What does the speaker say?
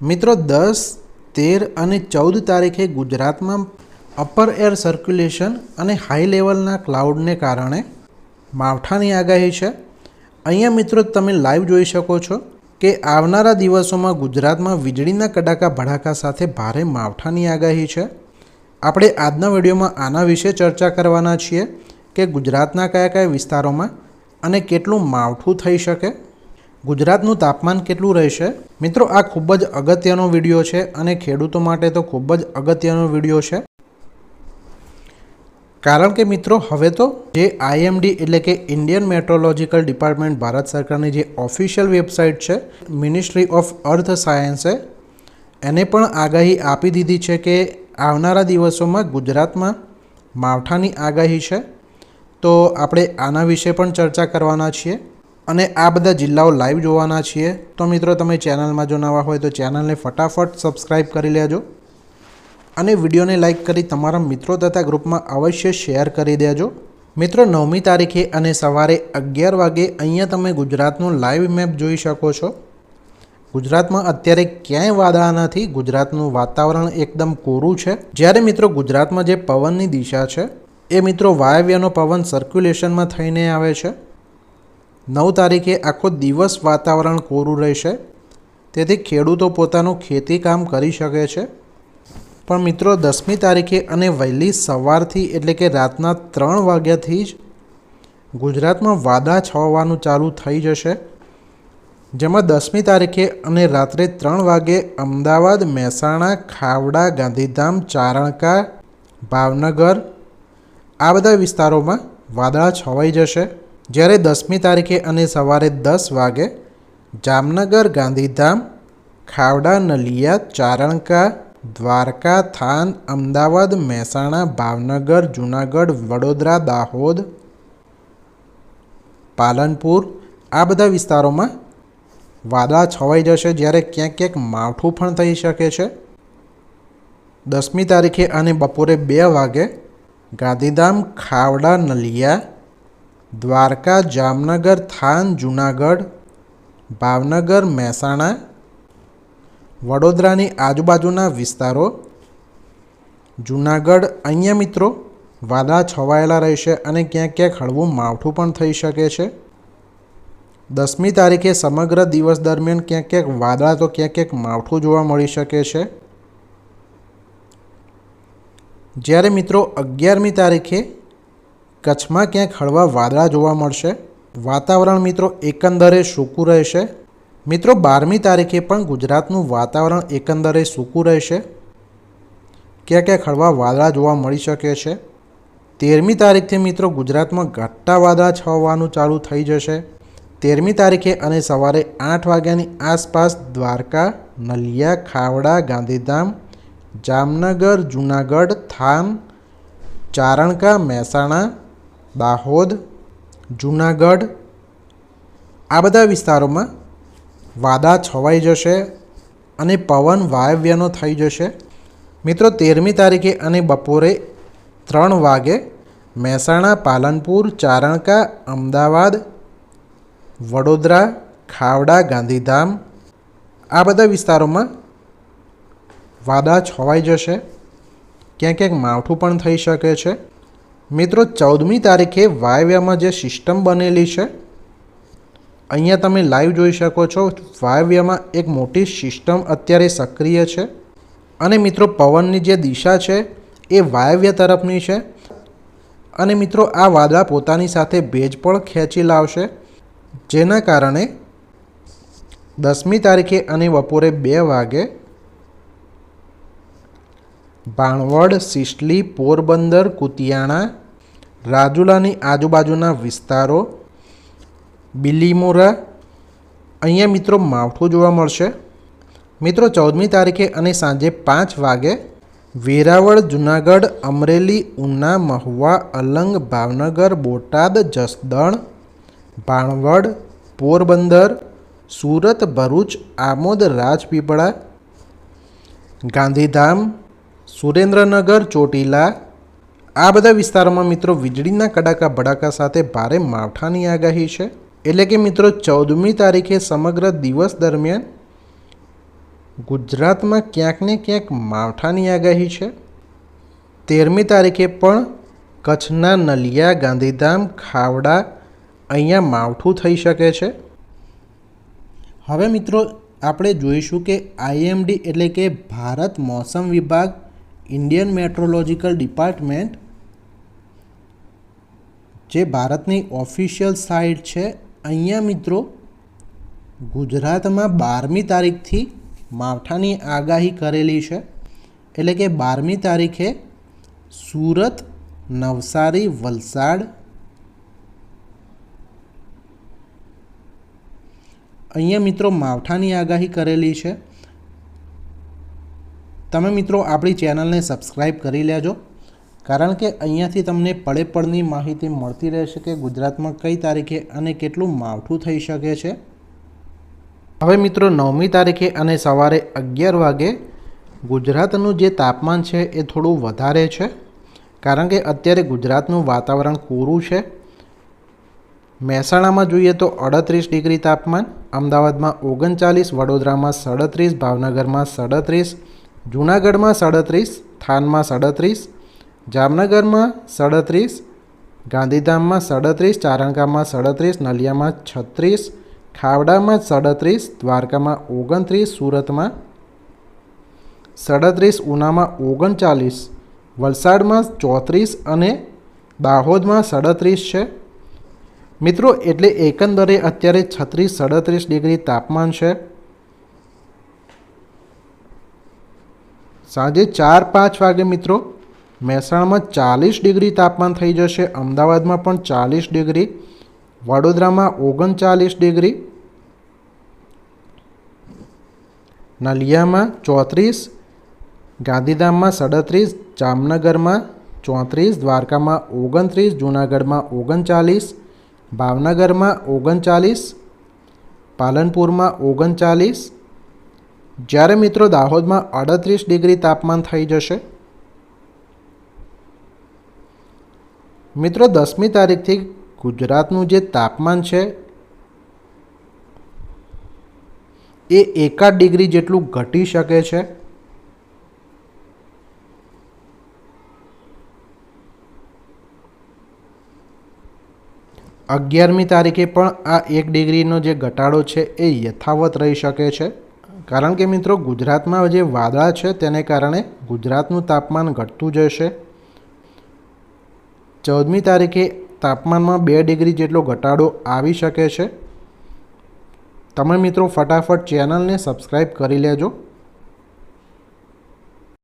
મિત્રો, દસ, તેર અને ચૌદ તારીખે ગુજરાતમાં અપર એર સર્ક્યુલેશન અને હાઈ લેવલના ક્લાઉડને કારણે માવઠાની આગાહી છે. અહીંયા મિત્રો, તમે લાઈવ જોઈ શકો છો કે આવનારા દિવસોમાં ગુજરાતમાં વીજળીના કડાકા ભડાકા સાથે ભારે માવઠાની આગાહી છે. આપણે આજના વિડીયોમાં આના વિશે ચર્ચા કરવાના છીએ કે ગુજરાતના કયા કયા વિસ્તારોમાં અને કેટલું માવઠું થઈ શકે. ગુજરાતનું તાપમાન કેટલું રહેશે? મિત્રો, આ ખૂબ જ અગત્યનો વીડિયો છે અને ખેડૂતો માટે તો ખૂબ જ અગત્યનો વીડિયો છે. કારણ કે મિત્રો, હવે તો જે આઈએમડી એટલે કે ઇન્ડિયન મેટ્રોલોજીકલ ડિપાર્ટમેન્ટ ભારત સરકારની જે ઓફિશિયલ વેબસાઇટ છે મિનિસ્ટ્રી ઓફ અર્થ સાયન્સે એને પણ આગાહી આપી દીધી છે કે આવનારા દિવસોમાં ગુજરાતમાં માવઠાની આગાહી છે. તો આપણે આના વિશે પણ ચર્ચા કરવાના છીએ. અને આ બધા જિલ્લાઓ લાઈવ જોવાના છીએ. તો મિત્રો, તમે ચેનલમાં જો નવા હોય તો ચેનલને ફટાફટ સબસ્ક્રાઈબ કરી લેજો. અને વિડીયોને લાઈક કરી તમારા મિત્રો તથા ગ્રુપમાં અવશ્ય શેર કરી દેજો. મિત્રો, નવમી તારીખે અને સવારે અગિયાર વાગે અહીંયા તમે ગુજરાતનું લાઈવ મેપ જોઈ શકો છો. ગુજરાતમાં અત્યારે ક્યાંય વાદળા નથી. ગુજરાતનું વાતાવરણ એકદમ કોરું છે. જ્યારે મિત્રો, ગુજરાતમાં જે પવનની દિશા છે, એ મિત્રો વાયવ્યનો પવન સર્ક્યુલેશનમાં થઈને આવે છે. નવ તારીખે આખો દિવસ વાતાવરણ કોરું રહેશે. તેથી ખેડૂતો પોતાનું ખેતી કામ કરી શકે છે. પણ મિત્રો, દસમી તારીખે અને વહેલી સવારથી એટલે કે રાતના ત્રણ વાગ્યાથી જ ગુજરાતમાં વાદળા છવાનું ચાલુ થઈ જશે. જેમાં દસમી તારીખે અને રાત્રે ત્રણ વાગે અમદાવાદ, મહેસાણા, ખાવડા, ગાંધીધામ, ચારણકા, ભાવનગર આ બધા વિસ્તારોમાં વાદળા છવાઈ જશે. જ્યારે દસમી તારીખે અને સવારે દસ વાગે જામનગર, ગાંધીધામ, ખાવડા, નલિયા, ચારણકા, દ્વારકા, થાન, અમદાવાદ, મહેસાણા, ભાવનગર, જૂનાગઢ, વડોદરા, દાહોદ, પાલનપુર આ બધા વિસ્તારોમાં વાદળા છવાઈ જશે જ્યારે ક્યાંક ક્યાંક માવઠું પણ થઈ શકે છે. દસમી તારીખે અને બપોરે બે વાગે ગાંધીધામ, ખાવડા, નલિયા દ્વારકા, જામનગર, થાન, જુનાગઢ, ભાવનગર, મહેસાણા, વડોદરાની આજુબાજુના વિસ્તારો, જુનાગઢ અહીંયા મિત્રો, વાદળા છવાયેલા રહેશે અને ક્યાંક ક્યાંક હળવું માવઠું પણ થઈ શકે છે. દસમી તારીખે સમગ્ર દિવસ દરમિયાન ક્યાંક ક્યાંક વાદળા તો ક્યાંક ક્યાંક માવઠું જોવા મળી શકે છે. જ્યારે મિત્રો અગિયારમી તારીખે કચ્છમાં ક્યાંક હળવા વાદળા જોવા મળશે. વાતાવરણ મિત્રો એકંદરે સૂકું રહેશે. મિત્રો બારમી તારીખે પણ ગુજરાતનું વાતાવરણ એકંદરે સૂકું રહેશે. ક્યાં ક્યાંક હળવા વાદળા જોવા મળી શકે છે? તેરમી તારીખથી મિત્રો ગુજરાતમાં ઘટ્ટા વાદળા છવાનું ચાલુ થઈ જશે. તેરમી તારીખે અને સવારે આઠ વાગ્યાની આસપાસ દ્વારકા, નલિયા, ખાવડા, ગાંધીધામ, જામનગર, જૂનાગઢ, થાન, ચારણકા, મહેસાણા દાહોદ, જૂનાગઢ, આ બધા વિસ્તારોમાં વાદા છવાઈ જશે અને પવન વાયવ્યનો થઈ જશે. મિત્રો, તેરમી તારીખે અને બપોરે ત્રણ વાગે મહેસાણા, પાલનપુર, ચારણકા, અમદાવાદ, વડોદરા, ખાવડા, ગાંધીધામ આ બધા વિસ્તારોમાં વાદા છવાઈ જશે. ક્યાંક ક્યાંક માવઠું પણ થઈ શકે છે. મિત્રો, ચૌદમી તારીખે વાયવ્યમાં જે સિસ્ટમ બનેલી છે, અહીંયા તમે લાઈવ જોઈ શકો છો, વાયવ્યમાં એક મોટી સિસ્ટમ અત્યારે સક્રિય છે. અને મિત્રો, પવનની જે દિશા છે, એ વાયવ્ય તરફની છે. અને મિત્રો, આ વાદળા પોતાની સાથે ભેજ પણ ખેંચી લાવશે, જેના કારણે દસમી તારીખે અને બપોરે બે વાગે ભાણવડ સિસલી પોરબંદર, કુતિયાણા, રાજુલાની આજુબાજુના વિસ્તારો, બિલીમોરા. અહીંયા મિત્રો માવઠું જોવા મળશે. મિત્રો ચૌદમી તારીખે અને સાંજે પાંચ વાગે વેરાવળ, જુનાગઢ, અમરેલી, ઉના, મહુવા, અલંગ, ભાવનગર, બોટાદ, જસદણ ભાણવડ પોરબંદર, સુરત, ભરૂચ, આમોદ, રાજપીપળા, ગાંધીધામ સુરેન્દ્રનગર, ચોટીલા. આ બધા વિસ્તારોમાં મિત્રો વીજળીના કડાકા ભડાકા સાથે ભારે માવઠાની આગાહી છે. એટલે કે મિત્રો ચૌદમી તારીખે સમગ્ર દિવસ દરમિયાન ગુજરાતમાં ક્યાંક ને ક્યાંક માવઠાની આગાહી છે. તેરમી તારીખે પણ કચ્છના નલિયા, ગાંધીધામ, ખાવડા અહીંયા માવઠું થઈ શકે છે. હવે મિત્રો આપણે જોઈશું કે આઈએમડી એટલે કે ભારત મોસમ વિભાગ ઇન્ડિયન મેટ્રોલોજીકલ ડિપાર્ટમેન્ટ જે ભારતની ઓફિશિયલ સાઇટ છે, અહીંયા મિત્રો, ગુજરાતમાં બારમી તારીખથી માવઠાની આગાહી કરેલી છે. એટલે કે બારમી તારીખે સુરત, નવસારી, વલસાડ, અહીંયા મિત્રો માવઠાની આગાહી કરેલી છે. તમે મિત્રો આપણી ચેનલને સબસ્ક્રાઈબ કરી લેજો, કારણ કે અહીંયાથી તમને પડે પડની માહિતી મળતી રહેશે કે ગુજરાતમાં કઈ તારીખે અને કેટલું માવઠું થઈ શકે છે. હવે મિત્રો નવમી તારીખે અને સવારે અગિયાર વાગે ગુજરાતનું જે તાપમાન છે એ થોડું વધારે છે, કારણ કે અત્યારે ગુજરાતનું વાતાવરણ કોરું છે. મહેસાણામાં જોઈએ તો અડત્રીસ ડિગ્રી તાપમાન, અમદાવાદમાં ઓગણચાલીસ, વડોદરામાં સડત્રીસ, ભાવનગરમાં સડત્રીસ જૂનાગઢમાં સડત્રીસ, થાનમાં સડત્રીસ, જામનગરમાં સડત્રીસ, ગાંધીધામમાં સડત્રીસ ચારણકામાં સડત્રીસ, નલિયામાં છત્રીસ, ખાવડામાં સડત્રીસ, દ્વારકામાં ઓગણત્રીસ, સુરતમાં સડત્રીસ, ઉનામાં ઓગણચાલીસ, વલસાડમાં ચોત્રીસ અને દાહોદમાં સડત્રીસ છે. મિત્રો, એટલે એકંદરે અત્યારે છત્રીસ, સડત્રીસ ડિગ્રી તાપમાન છે. સાંજે ચાર પાંચ વાગે મિત્રો, મહેસાણામાં ચાલીસ ડિગ્રી તાપમાન થઈ જશે, અમદાવાદમાં પણ ચાલીસ ડિગ્રી, વડોદરામાં ઓગણચાલીસ ડિગ્રી, નલિયામાં ચોત્રીસ, ગાંધીધામમાં સડત્રીસ, જામનગરમાં ચોત્રીસ, દ્વારકામાં ઓગણત્રીસ, જૂનાગઢમાં ઓગણચાલીસ, ભાવનગરમાં ઓગણચાલીસ, પાલનપુરમાં ઓગણચાલીસ જ્યારે મિત્રો દાહોદમાં અડત્રીસ ડિગ્રી તાપમાન થઈ જશે, મિત્રો દસમી તારીખથી ગુજરાતનું જે તાપમાન છે, એ એકાદ ડિગ્રી જેટલું ઘટી શકે છે. અગિયારમી તારીખે પણ આ એક ડિગ્રીનો જે ઘટાડો છે એ યથાવત રહી શકે છે. કારણ કે મિત્રો ગુજરાતમાં જે વાદળા છે તેને કારણે ગુજરાતનું તાપમાન ઘટતું જશે. ચૌદમી તારીખે તાપમાનમાં બે ડિગ્રી જેટલો ઘટાડો આવી શકે છે. તમે મિત્રો ફટાફટ ચેનલને સબસ્ક્રાઈબ કરી લેજો.